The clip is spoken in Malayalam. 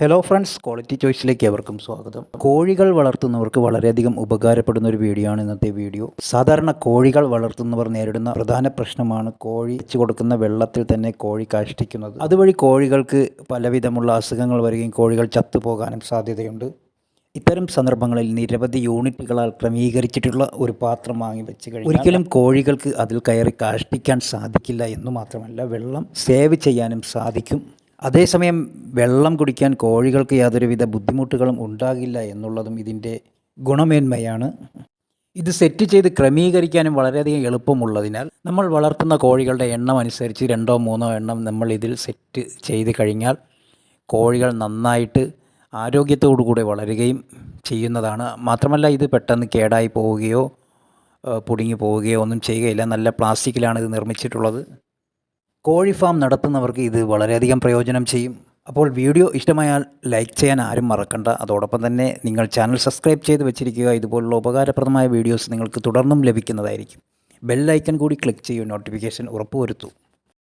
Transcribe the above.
ഹലോ ഫ്രണ്ട്സ് ക്വാളിറ്റി ചോയ്സിലേക്ക് എവർക്കും സ്വാഗതം. കോഴികൾ വളർത്തുന്നവർക്ക് വളരെയധികം ഉപകാരപ്പെടുന്ന ഒരു വീഡിയോ ആണ് ഇന്നത്തെ വീഡിയോ സാധാരണ കോഴികൾ വളർത്തുന്നവർ നേരിടുന്ന പ്രധാന പ്രശ്നമാണ് കോഴി വെച്ച് കൊടുക്കുന്ന വെള്ളത്തിൽ തന്നെ കോഴി കാഷ്ടിക്കുന്നത്. അതുവഴി കോഴികൾക്ക് പലവിധമുള്ള അസുഖങ്ങൾ വരികയും കോഴികൾ ചത്തുപോകാനും സാധ്യതയുണ്ട്. ഇത്തരം സന്ദർഭങ്ങളിൽ നിരവധി യൂണിറ്റുകളാൽ ക്രമീകരിച്ചിട്ടുള്ള ഒരു പാത്രം വാങ്ങി വെച്ച് കഴിഞ്ഞാൽ ഒരിക്കലും കോഴികൾക്ക് അതിൽ കയറി കാഷ്ടിക്കാൻ സാധിക്കില്ല എന്ന് മാത്രമല്ല വെള്ളം സേവ് ചെയ്യാനും സാധിക്കും. അതേസമയം വെള്ളം കുടിക്കാൻ കോഴികൾക്ക് യാതൊരുവിധ ബുദ്ധിമുട്ടുകളും ഉണ്ടാകില്ല എന്നുള്ളതും ഇതിന്റെ ഗുണമേന്മയാണ്. ഇത് സെറ്റ് ചെയ്ത് ക്രമീകരിക്കാനും വളരെയധികം എളുപ്പമുള്ളതിനാൽ നമ്മൾ വളർത്തുന്ന കോഴികളുടെ എണ്ണം അനുസരിച്ച് രണ്ടോ മൂന്നോ എണ്ണം നമ്മൾ ഇതിൽ സെറ്റ് ചെയ്ത് കഴിഞ്ഞാൽ കോഴികൾ നന്നായിട്ട് ആരോഗ്യത്തോടു കൂടെ വളരുകയും ചെയ്യുന്നതാണ്. മാത്രമല്ല ഇത് പെട്ടെന്ന് കേടായി പോവുകയോ പൊടിഞ്ഞു പോവുകയോ ഒന്നും ചെയ്യുകയില്ല. നല്ല പ്ലാസ്റ്റിക്കിലാണ് ഇത് നിർമ്മിച്ചിട്ടുള്ളത്. കോഴി ഫാം നടത്തുന്നവർക്ക് ഇത് വളരെയധികം പ്രയോജനം ചെയ്യും. അപ്പോൾ വീഡിയോ ഇഷ്ടമായാൽ ലൈക്ക് ചെയ്യാൻ ആരും മറക്കണ്ട. അതോടൊപ്പം തന്നെ നിങ്ങൾ ചാനൽ സബ്സ്ക്രൈബ് ചെയ്ത് വെച്ചിരിക്കുക. ഇതുപോലുള്ള ഉപകാരപ്രദമായ വീഡിയോസ് നിങ്ങൾക്ക് തുടർന്നും ലഭിക്കുന്നതായിരിക്കും. ബെൽ ഐക്കൺ കൂടി ക്ലിക്ക് ചെയ്യൂ. നോട്ടിഫിക്കേഷൻ ഉറപ്പുവരുത്തൂ.